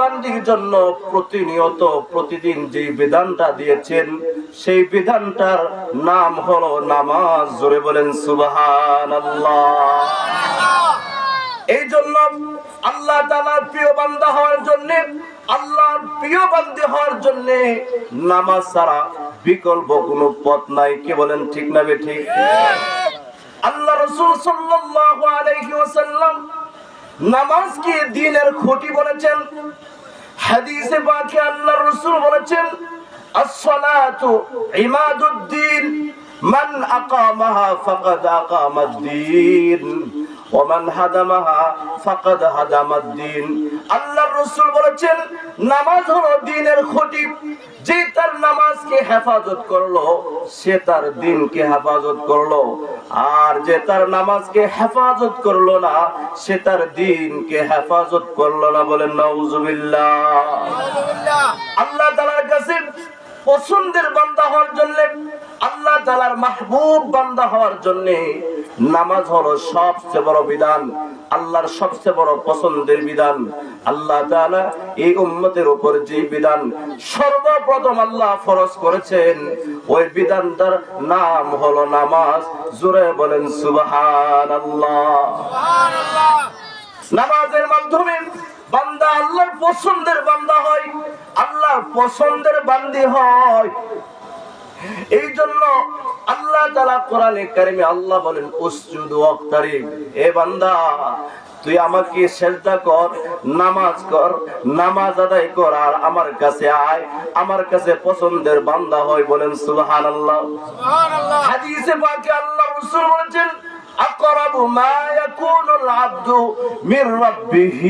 বান্দির জন্য প্রতিনিয়ত প্রতিদিন যে বিধানটা দিয়েছেন, সেই বিধানটার নাম হলো নামাজ। জোরে বলেন সুবাহান এই জন্য আল্লাহ তালার প্রিয় বান্দা হওয়ার জন্য, আল্লাহর প্রিয় বান্দি হওয়ার জন্য নামাজ ছাড়া বিকল্প কোনো পথ নাই। কে বলেন ঠিক না বে ঠিক? আল্লাহ রসুল সাল্লাল্লাহু আলাইহি ওয়াসাল্লাম নামাজকে দিনের খুঁটি বলেছেন, হাদিসে পাকে আল্লাহ রসুল বলেছেন, আসসালাতু ইমাদুদ্দিন মান আকামাহা ফাকাদ আকামাদ্দিন ওমান হাদামাহা ফাকাদ হাদামাদ্দিন আল্লাহর রাসূল বলেছেন নামাজ হলো দিনের খুঁটি। যে তার নামাজকে হেফাজত করল সে তার দিনকে হেফাজত করল। আর যে তার নামাজকে হেফাজত করল না সে তার দিনকে হেফাজত করল না বলেন নাউজুবিল্লাহ আল্লাহ পছন্দের বান্দা হওয়ার জন্য আল্লাহ তালার মাহবুব বান্দা হওয়ার জন্য নামাজ হলো সবচেয়ে বড় বিধান আল্লাহর সবচেয়ে বড় পছন্দের বিধান। আল্লাহ তাআলা এই উম্মতের উপর যে বিধান সর্বপ্রথম আল্লাহ ফরজ করেছেন ওই বিধানটার নাম হলো নামাজ। জোরে বলেন সুবহানাল্লাহ। নামাজের মাধ্যমে বান্দা আল্লাহর পছন্দের বান্দা হয় আল্লাহর পছন্দের বান্দি হয়। এই জন্য আল্লাহ তালা কোরআনে কারিমে আল্লাহ বলেন উসজুদ ওয়াক্তারিব এ বান্দা তুই আমাকে সেজদা কর নামাজ কর নামাজ আদায় কর আর আমার কাছে আয় আমার কাছে পছন্দের বান্দা হয় বলেন সুবহানাল্লাহ। হাদিসে পাকে আল্লাহ রাসূল বলেছেন أقرب ما يكون العبد من ربه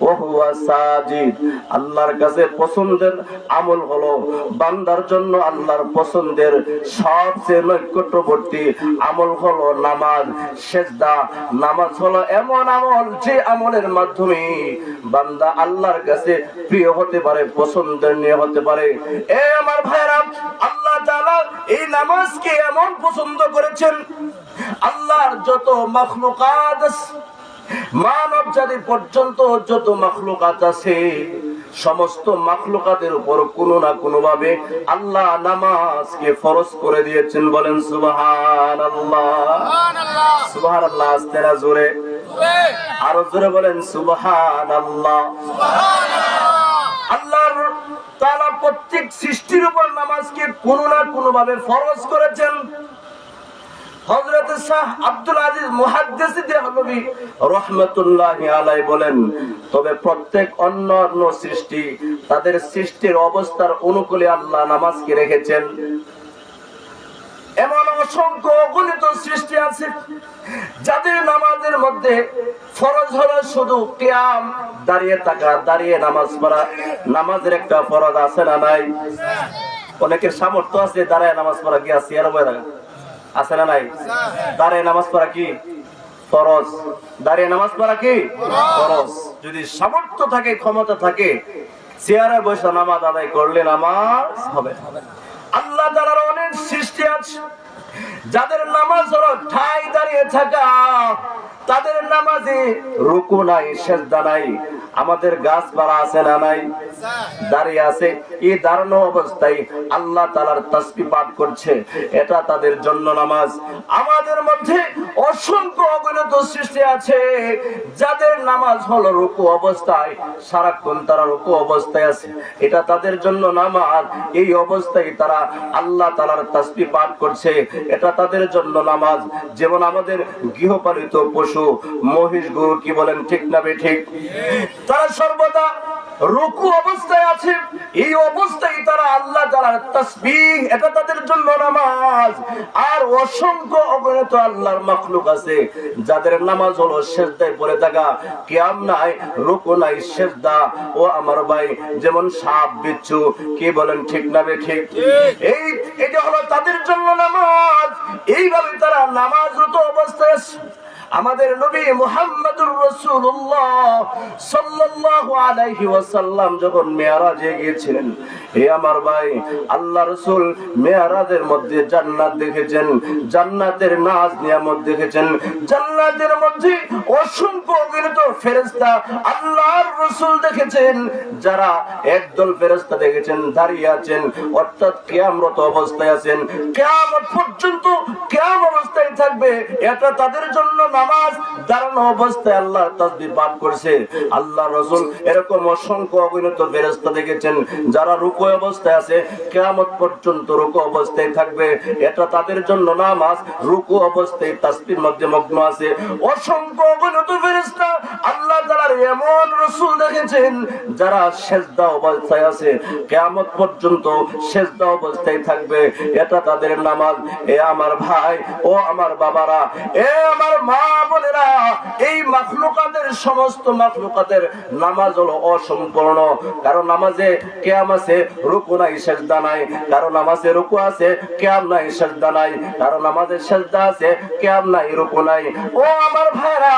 وهو ساجد আল্লাহর কাছে পছন্দের আমল হলো বান্দার জন্য আল্লাহর পছন্দের সবচেয়ে নৈকট্যবর্তী আমল হলো নামাজ সেজদা নামাজ হলো এমন আমল যে আমলের মাধ্যমে বান্দা আল্লাহর কাছে প্রিয় হতে পারে পছন্দের নিয়ে হতে পারে এ আমার ভাইরা আল্লাহ তাআলা এই নামাজকে এমন পছন্দ করেছেন আল্লাহর যত মখলুকাত মানব জাতি পর্যন্ত যত মখলুকাত আছে সমস্ত মখলুকাতের উপর কোনো না কোনো ভাবে আল্লাহ নামাজকে ফরজ করে দিয়েছেন বলেন সুবাহান আল্লাহ সুবাহান আল্লাহ আসতে না জোরে। আরও জোরে বলেন সুবাহান আল্লাহ আল্লাহর তাআলা প্রত্যেক সৃষ্টির উপর নামাজকে কোনো না কোনো ভাবে ফরজ করেছেন। তবে প্রত্যেক অন্য অন্য সৃষ্টি তাদের সৃষ্টির অবস্থার অনুকূলে আল্লাহ রেখেছেন। এমন অসংখ্য সৃষ্টি আছে, যাদের নামাজের মধ্যে ফরজ হলো শুধু কিয়াম, দাঁড়িয়ে থাকা, দাঁড়িয়ে নামাজ পড়া। নামাজের একটা ফরজ আছে না নাই? অনেকের সামর্থ্য আছে দাঁড়ায় নামাজ পড়া কি আছে আর বয়ে আছে না নাই? দাঁড়িয়ে নামাজ পড়া কি? ফরজ। দাঁড়িয়ে নামাজ পড়া কি? ফরজ। যদি সামর্থ্য থাকে, ক্ষমতা থাকে, চেয়ারে বসে নামাজ আদায় করলে নামাজ হবে। আল্লাহ তাআলার অনেক সৃষ্টি আছে। যাদের নামাজ হলো ঠাই দাঁড়িয়ে থাকা, তাদের নামাজে রুকু নাই, সেজদা নাই। আমাদের গাছপালা আছে না নাই? দাঁড়িয়ে আছে। এই দাঁড়ানো অবস্থায় আল্লাহ তালার তাসবি পাঠ করছে। এটা তাদের জন্য নামাজ। আমাদের মধ্যে অসংখ্য অগণিত সৃষ্টি আছে। যাদের নামাজ হলো রুকু অবস্থায়, সারাক্ষণ তারা রুকু অবস্থায় আছে। এটা তাদের জন্য নামাজ। এই অবস্থায় তারা আল্লাহ তালার তাসবি পাঠ করছে। এটা তাদের জন্য নামাজ। যেমন আমাদের গৃহপালিত পশু, মহিষ, গুরু কি বলেন ঠিক না বে ঠিক? তারা সর্বদা রুকু অবস্থায় আছে। এই অবস্থায় তারা আল্লাহ তাআলার তাসবিহ, এটা তাদের জন্য নামাজ। আর অসংখ্য অগণিত আল্লাহর মাখলুক আছে, যাদের নামাজ হলো সেজদায় পড়ে থাকা। কিয়াম নাই, রুকু নাই, সেজদা। ও আমার ভাই, যেমন সাপ, বিচ্ছু, কি বলেন ঠিক না বে ঠিক? এই, এটা হলো তাদের জন্য নামাজ। এইভাবে তারা নামাজরত অবস্থায় আমাদের নবী মুহাম্মদুর রাসূলুল্লাহ সাল্লাল্লাহু আলাইহি ওয়াসাল্লাম যখন মেরাজে গিয়েছিলেন, হে আমার ভাই, আল্লাহ রসুল মেয়ারাজের মধ্যে জান্নাত দেখেছেন, জান্নাতের নাজ নিয়ামত দেখেছেন, জান্নাতের মধ্যে অসংখ্য অগণিত ফেরেস্তা আল্লাহর রসুল দেখেছেন, যারা একদল ফেরেস্তা দেখেছেন, দাঁড়িয়ে আছেন, অর্থাৎ কেয়ামরত অবস্থায় আছেন, কেয়ামত পর্যন্ত কেয়াম অবস্থায় থাকবে, এটা তাদের জন্য নামাজ দাঁড়ানো অবস্থায় আল্লাহ তাসবিহ পাঠ করছে। আল্লাহ রসুল এরকম অসংখ্য অগণিত ফেরেস্তা দেখেছেন, যারা রুকু অবস্থায় আছে, কেয়ামত পর্যন্ত রুকু অবস্থায় থাকবে। এটা তাদের জন্য নামাজ, রুকু অবস্থায় তাসবির মধ্যে মগ্ন আছে। অসংখ্য অগণিত ফেরেস্তা আল্লাহ তাআলার এমন রসুল দেখেছেন, যারা সেজদা অবস্থায় আছে, কেয়ামত পর্যন্ত সেজদা অবস্থায় থাকবে। এটা তাদের নামাজ। এ আমার ভাই, ও আমার বাবারা, এ আমার মা বোনেরা এই মাখলুকাতের সমস্ত নামাজ হলো অসম্পূর্ণ। কারণ নামাজে কেয়াম আছে, রুকু নাই, সেজদা নাই। কারণ নামাজে রুকু আছে, কেয়াম নাই, সেজদা নাই। কারণ সেজদা আছে, কেয়াম নাই, রুকু নাই। ও আমার ভাইরা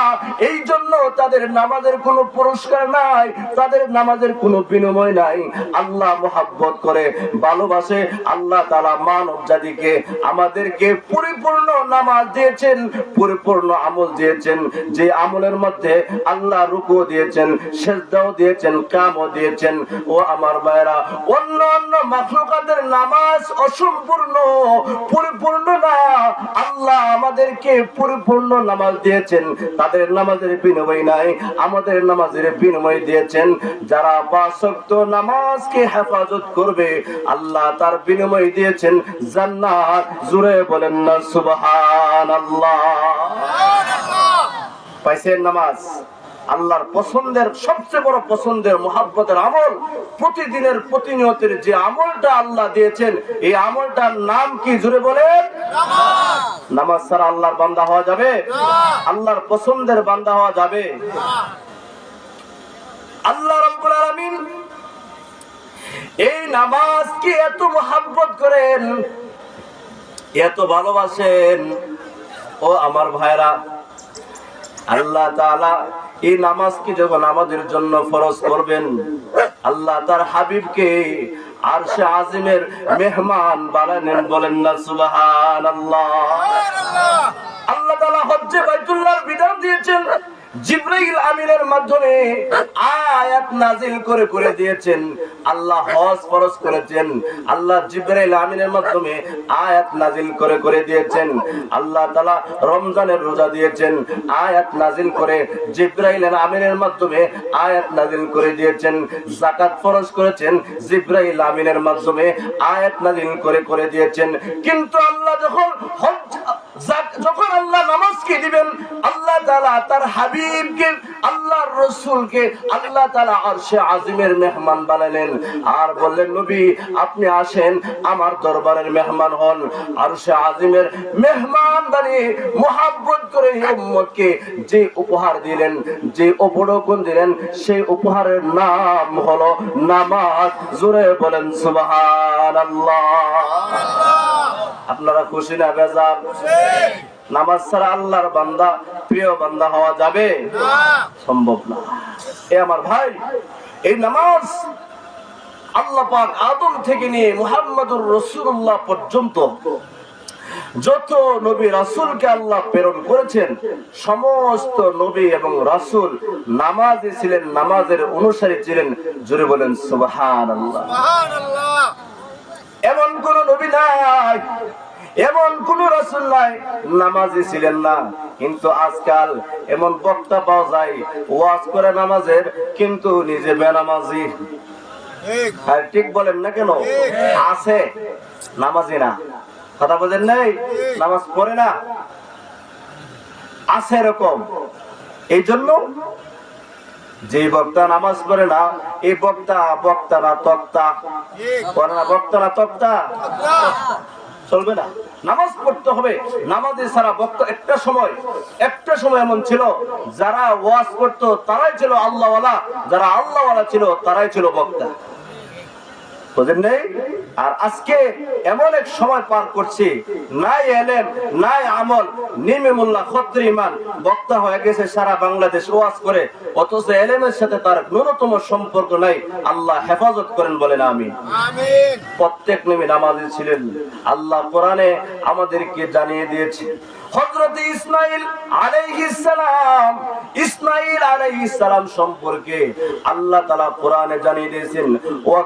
এই জন্য তাদের নামাজের কোনো পুরস্কার নাই, তাদের নামাজের কোনো বিনিময় নাই। আল্লাহ মোহাব্বত করে, ভালোবাসে, আল্লাহ তালা মানব জাতিকে আমাদেরকে পরিপূর্ণ নামাজ দিয়েছেন, পরিপূর্ণ আমল দিয়েছেন, যে আমলের মধ্যে আল্লাহ রুকু দিয়েছেন, সেজদাও দিয়েছেন, কামও দিয়েছেন। ও আমার ভাইরা অন্য অন্য মাখলুকাদের নামাজ অসম্পূর্ণ, পরিপূর্ণ না। আল্লাহ আমাদেরকে পরিপূর্ণ নামাজ দিয়েছেন। তাদের নামাজের বিনিময় নাই, আমাদের নামাজের বিনিময় দিয়েছেন। যারা বাসক্ত নামাজকে হেফাজত করবে, আল্লাহ তার বিনিময় দিয়েছেন। জান্নাত জুড়ে বলেন না সুবহান আল্লাহ পাইছেন নামাজ। আল্লাহর পছন্দের, সবচেয়ে বড় পছন্দের, মোহাব্বতের আমল, প্রতিদিনের প্রতিনিয়তের যে আমলটা আল্লাহ দিয়েছেন, এই আমলটার নাম কি? জুড়ে বলেন। নামাজ ছাড়া আল্লাহর বান্দা হওয়া যাবে? আল্লাহর পছন্দের বান্দা হওয়া যাবে? আল্লাহ রব্বুল আলামিন এই নামাজকে এত মোহাব্বত করেন, এত ভালোবাসেন। ও আমার ভাইরা আল্লাহ তাআলা এই নামাজকে যখন আমাদের জন্য ফরজ করবেন আল্লাহ তার হাবিবকে আর সে আজিমের মেহমান বানালেন বলেন না সুবাহান আল্লাহ আল্লাহ তাআলা হজ্জে বাইতুল্লাহর বিধান দিয়েছেন। জিব্রাইল আমিনের মাধ্যমে আয়াত নাজিল করে করে দিয়েছেন। আল্লাহ হজ ফরজ করেছেন। আল্লাহ জিব্রাইল আমিনের মাধ্যমে আয়াত নাজিল করে করে দিয়েছেন। আল্লাহ তাআলা রমজানের রোজা দিয়েছেন। আয়াত নাজিল করে জিব্রাইল আমিনের মাধ্যমে আয়াত নাজিল করে দিয়েছেন। ফরজ করেছেন জিব্রাইল আমিনের মাধ্যমে আয়াত নাজিল করে করে দিয়েছেন। কিন্তু আল্লাহ যখন হজ যখন আল্লাহ নামাজকে দিবেন, আল্লাহ তাআলা তার হাবিবকে আল্লাহর রসুলকে, আল্লাহ তাআলা আরশে আজিমের মেহমান বানালেন। আর বললেন, নবী, আপনি আসেন, আমার দরবারের মেহমান হন। আরশে আজিমের মেহমান বানিয়ে মোহাব্বত করে উম্মতকে যে উপহার দিলেন, যে উপঢৌকন দিলেন, সেই উপহারের নাম হলো নামাজ। জোরে বলেন, সুবহানাল্লাহ। আপনারা খুশি না বেজার? নামাজ ছাড়া আল্লাহর বান্দা প্রিয় বান্দা হওয়া যাবে? সম্ভব না। এ আমার ভাই এই নামাজ আল্লাহ পাক আদম থেকে নিয়ে মুহাম্মদুর রসুল্লাহ পর্যন্ত যত নবী রাসূলকে আল্লাহ প্রেরণ করেছেন সমস্ত নবী এবং রাসূল নামাজে ছিলেন নামাজের অনুসারী ছিলেন। জোরে বলেন সুবহানাল্লাহ। এমন কোন নবী নাই এমন কোন রসুল নাই নামাজি ছিলেন না। কিন্তু আজকাল এমন বক্তা পাওয়া যায় ওয়াজ করে নামাজের কিন্তু নিজে বেনামাজি। আর ঠিক বলেন না কেন? আছে নামাজি না। কথা বলেন নাই? নামাজ পড়ে না। আছে এরকম। এই জন্য যে বক্তা নামাজ পড়ে না এই বক্তা বক্তা না তক্তা। পড়ে না বক্তা না তক্তা? চলবে না। নামাজ পড়তে হবে। নামাজে সারা বক্তা একটা সময় একটা সময় এমন ছিল, যারা ওয়াজ করতো, তারাই ছিল আল্লাহওয়ালা। যারা আল্লাহওয়ালা ছিল, তারাই ছিল বক্তা। বুঝেন নেই। আর আজকে এমন এক সময় পার করছি নাই এলেম নাই আমল ইমান বক্তা হয়ে গেছে সারা বাংলাদেশ ওয়াজ করে অথচ এলেমের সাথে তার ন্যূনতম সম্পর্ক নাই। আল্লাহ হেফাজত করেন বলেন আমি প্রত্যেক নেমে নামাজি ছিলেন। আল্লাহ কোরআনে আমাদেরকে জানিয়ে দিয়েছে হযরত ইসমাইল আলাইহিস সালাম ইসমাইল আলাইহিস সালাম সম্পর্কে আল্লাহ তাআলা কোরআনে জানিয়ে দিয়েছেন ওয়া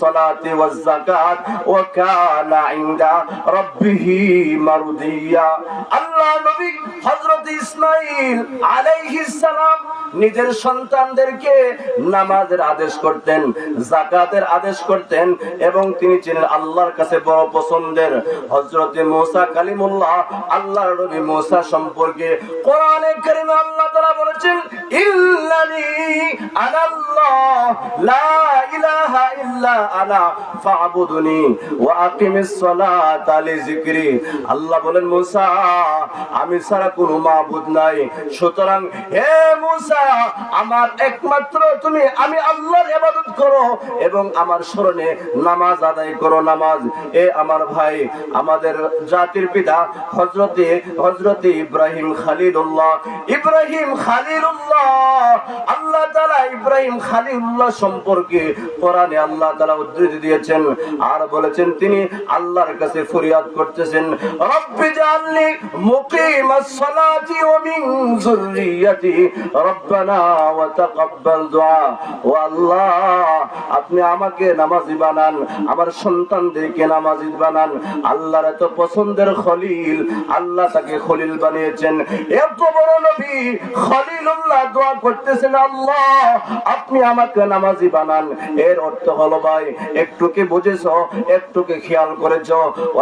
সালাতি ওয়াজ যাকাত ওয়া কানা ইনদা রাব্বিহি মারদিয়া আল্লাহ নবী হযরত ইসমাইল আলাইহিস সালাম নিজের সন্তানদেরকে নামাজের আদেশ করতেন জাকাতের আদেশ করতেন এবং তিনি ছিলেন আল্লাহর কাছে বড় পছন্দের। হযরতে মুসা কালিমুল্লাহ, আল্লাহর নবী মুসা সম্পর্কে কোরআনে কারিমে আল্লাহ তাআলা বলেছেন আল্লাহ বলেন, মুসা, আমি ছাড়া কোনো মাবুদ নাই। সুতরাং হে মুসা, আমার একমাত্র তুমি, আমি আল্লাহর ইবাদত করো এবং আমার স্মরণে নামাজ আদায় করো। নামাজ, এ আমার ভাই, আমাদের জাতির পিতা হযরতে হযরতে ইব্রাহিম খালিলুল্লাহ। ইব্রাহিম খালিলুল্লাহ আল্লাহ তাআলা ইব্রাহিম খালিলুল্লাহ সম্পর্কে কোরআনে আল্লাহ তাআলা উদ্ধৃতি দিয়েছেন আর বলেছেন তিনি আল্লাহর কাছে ফরিয়াদ করতেছেন, রব্বি ওয়া মিন যুররিয়াতি, রব্বানা ওয়া তাকাব্বাল ও আল্লাহ, আপনি আমাকে নামাজি বানান, আমার সন্তানদেরকে নামাজি বানান। আল্লাহর এত পছন্দের খলিল, আল্লাহ তাকে খলিল বানিয়েছেন। এত বড় নবী খলিলুল্লাহ দোয়া করতেছেন আল্লাহ, আপনি আমাকে নামাজি বানান। এর অর্থ হলো, ভাই, একটু কি বুঝেছ? একটু কি খেয়াল করেছ?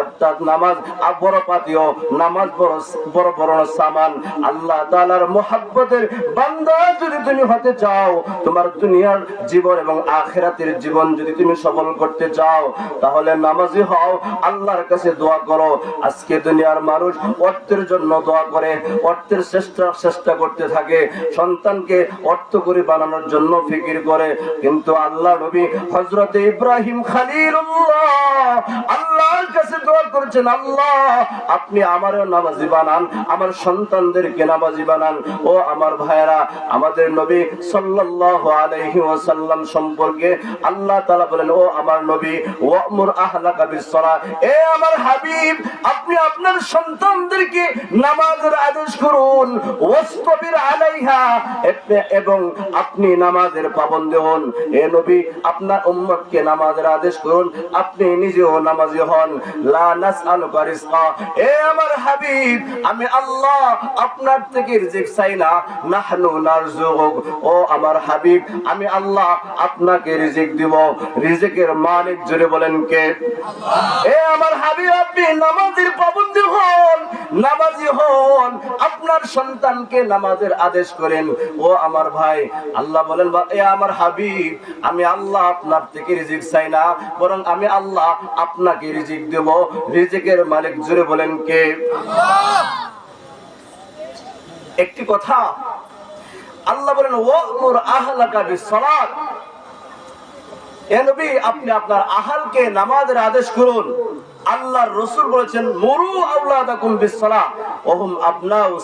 অর্থাৎ নামাজ বড় পাতিও, নামাজ বড় বড় বড় সামান। আল্লাহ তাআলার মোহাব্বতের বান্দা যদি তুমি হতে চাও, তোমার দুনিয়ার জীবন এবং আখেরাতের জীবন যদি তুমি সফল করতে চাও, তাহলে নামাজি হও, আল্লাহর কাছে দোয়া করো। আজকে দুনিয়ার মানুষ অর্থের জন্য দোয়া করে, অর্থের চেষ্টা চেষ্টা করতে থাকে। সন্তানকে অর্থ করে বানানোর জন্য ফিকির করে। কিন্তু আল্লাহ নবী হজরতে ইব্রাহিম আপনি আমার বানান। ও আমার ভাইয়েরা, আমাদের নবী সম্পর্কে আল্লাহ তাআলা বলেন, ও আমার নবী, ওয়ামুর আহলাকা এ আমার হাবিব, আপনি আপনার সন্তানদেরকে নামাজের আদেশ করুন। এবং আপনি নামাজের পাবন্দ হন। এ নবী, আপনার উম্মতকে নামাজের আদেশ করুন। আপনি নিজেও নামাজি হন। লা নাসআলুকা রিজকা এ আমার হাবিব, আমি আল্লাহ আপনার থেকে রিজিক চাই না। নাহনু নারজুকুক। ও আমার হাবিব, আমি আল্লাহ আপনাকে রিজিক দিব। রিজিকের মালিক জুড়ে বলেন কে? এ আমার হাবিব, আপনি নামাজের পাবন্দি হন। নামাজি হন। আপনার সন্তানকে নামাজের আদেশ করেন। ও আমার ভাই। আল্লাহ বলেন এ আমার হাবিব, আমি আল্লাহ আপনার থেকে রিজিক চাই না, বরং আমি আল্লাহ আপনাকে রিজিক দেব। রিজিকের মালিক জুড়ে বলেন কে? একটি কথা, আল্লাহ বলেন, ওয়ামুর আহলাকা বিসসালাত। এ নবী, আপনি আপনার আহালকে নামাজের আদেশ করুন। আল্লাহর রসুল বলেছেন, মরু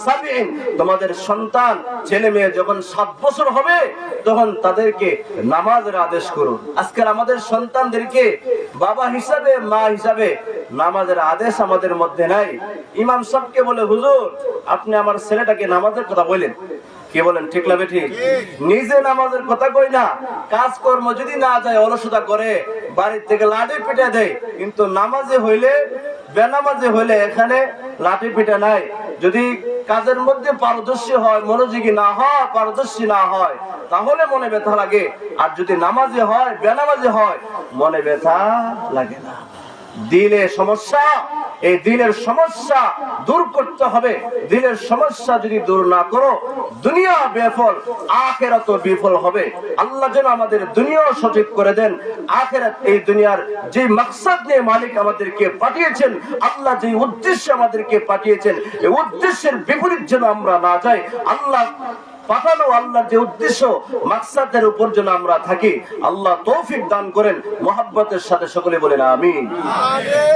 সাবিঈন। তোমাদের সন্তান, ছেলে মেয়ে যখন সাত বছর হবে, তখন তাদেরকে নামাজের আদেশ করুন। আজকাল আমাদের সন্তানদেরকে বাবা হিসাবে, মা হিসাবে নামাজের আদেশ আমাদের মধ্যে নাই। ইমাম সাহেবকে বলে, হুজুর, আপনি আমার ছেলেটাকে নামাজের কথা বলেন। কে বলেন, ঠিক না ঠিক নিজে নামাজের কথা কই না, কাজকর্ম যদি না যায়, অলসতা করে, বাড়ির থেকে লাঠি পিঠে দেয়। কিন্তু নামাজে হইলে, বেনামাজে হইলে এখানে লাঠি পিঠে নাই। যদি কাজের মধ্যে পারদর্শী হয়, মনোযোগী না হয়, পারদর্শী না হয়, তাহলে মনে ব্যথা লাগে। আর যদি নামাজে হয়, বেনামাজে হয়, মনে ব্যথা লাগে না। দিলে সমস্যা, এই দিনের সমস্যা দূর করতে হবে। দিনের সমস্যা যদি দূর না করো, দুনিয়া বেফল আখেরাত বিফল হবে। আল্লাহ যেন আমাদের দুনিয়াও সঠিক করে দেন। আখেরাত এই দুনিয়ার যে মাকসাদ নিয়ে মালিক আমাদেরকে পাঠিয়েছেন, আল্লাহ যে উদ্দেশ্যে আমাদেরকে পাঠিয়েছেন, এই উদ্দেশ্যের বিপরীত যেন আমরা না যাই, আল্লাহ পাঠানো আল্লাহর যে উদ্দেশ্য, মাকসাদের উপর যেন আমরা থাকি, আল্লাহ তৌফিক দান করেন, মোহাব্বতের সাথে সকলে বলেন, আমিন।